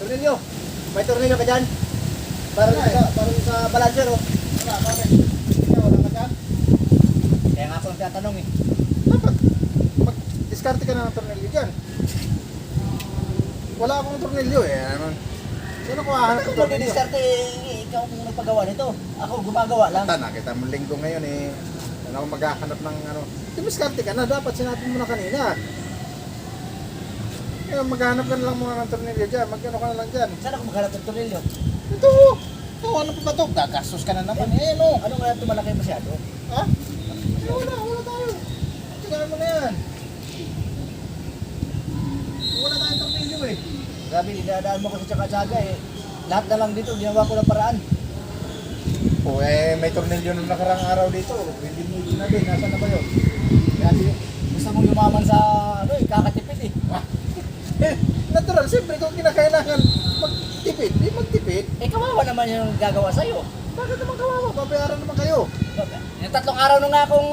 Tornilyo. May tornilyo ka dyan? Para sa, para sa balancer, oh. Wala, bakit? Ikaw, wala ka dyan? Kaya nga ako nagtatanong eh. Dapat, mag-diskarte ka na ng tornilyo dyan. Wala akong tornilyo eh. Ano? Sino ko hahanap ng tornilyo? diniskarte eh, ikaw ang nagpagawa nito? Ako gumagawa lang. Basta nakita mo linggo ngayon eh. Ano ako maghahanap ng ano. Diskarte ka na. Dapat sinabi mo na kanina. Ngayon, maghahanap ka na lang muna ng tornilyo dyan. Mag-ano ka na lang dyan. Saan ako maghanap ng tornilyo? Ito! Ito, ano pa ba ito? Gagastos ka na naman. Eh, no. Ano nga ito malaki masyado? Ha? Eh, wala, wala tayo. Tingnan mo na yan. Wala tayong tornilyo eh. Grabe, dinadaan mo ko sa tsaka-tsaga eh. Lahat na lang dito, ginawa ko ng paraan. O eh, may tornilyo nung nakarang araw dito. Hindi mo sinabi. Nasaan na ba yun? Grabe, gusto mong yumaman sa ano eh, kakatipid eh. Eh, natural. Siyempre, kung kinakailangan magtipid, di magtipid. Eh, kawawa naman yung gagawa sa'yo. Bakit naman kawawa? Babayaran naman kayo. Yung tatlong araw na nga akong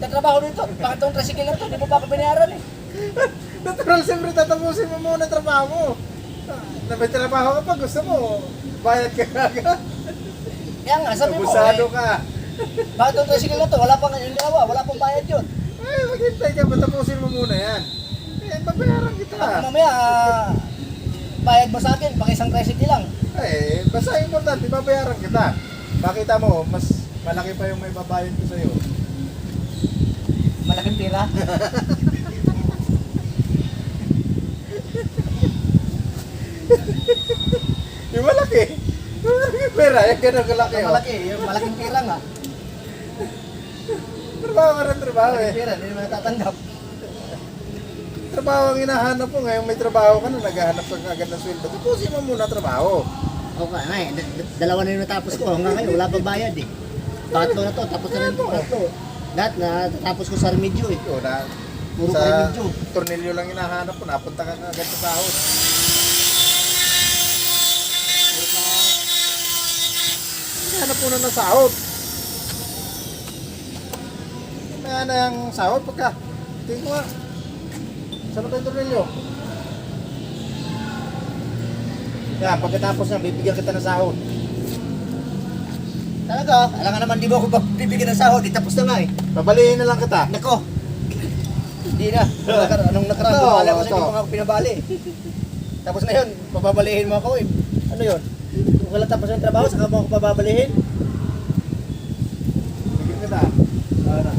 nagtrabaho dito. Bakit itong tricycle na to? Di mo pa ako binayaran eh. Natural, siyempre, tatapusin mo muna trabaho mo. Ah, Na may trabaho ka pa, gusto mo, bayad ka agad. Kaya nga, sabi mo Abusado eh, ka. bakit itong tricycle na to? Wala pang yung wala pang bayad yun. Ay, maghintay ka, patapusin mo muna yan. Eh, babayaran kita. Baka mamaya, ah, bayad mo sa akin, pang isang tricycle lang. Eh, basta importante, babayaran kita. Makita mo, mas malaki pa yung may babayad ko sa'yo. Malaking pira. Yung malaki. Yung malaki pera, yung ganun kalaki. oh. Malaki, yung malaking pira nga. Trabaho ka rin trabaho Malaking eh. pira, hindi naman natatanggap. Trabaho ang hinahanap mo. Ngayon may trabaho ka na, naghahanap ka agad ng sweldo. Tupusin mo muna trabaho. Nga, nga eh. D- d- Dalawa na yung natapos ko. Hanggang ngayon, wala pang bayad eh. Tatlo na to, tapos na rin ito. Tatlo. Lahat na tapos ko sa remedyo eh. Ito na, Puro sa parimedyo. tornilyo lang hinahanap ko, napunta ka agad sa sahod. Hinahanap mo na ng sahod. May na yung sahod pagka. Tingin mo nga. Saan ba yung tornilyo? Yan, pagkatapos na, bibigyan kita ng sahod. Talaga, alam nga naman di mo ako ba- bibigyan ng sahod, di tapos na nga eh. Babalihin na lang kita. Nako. Hindi na. Anong, nakara- anong nakaraan Ito, ko, alam ko sa hindi mo nga ako pinabali. Tapos na yun, pababalihin mo ako eh. Ano yun? Kung wala tapos ng trabaho, saka mo ako pababalihin. Bigyan kita. Ano?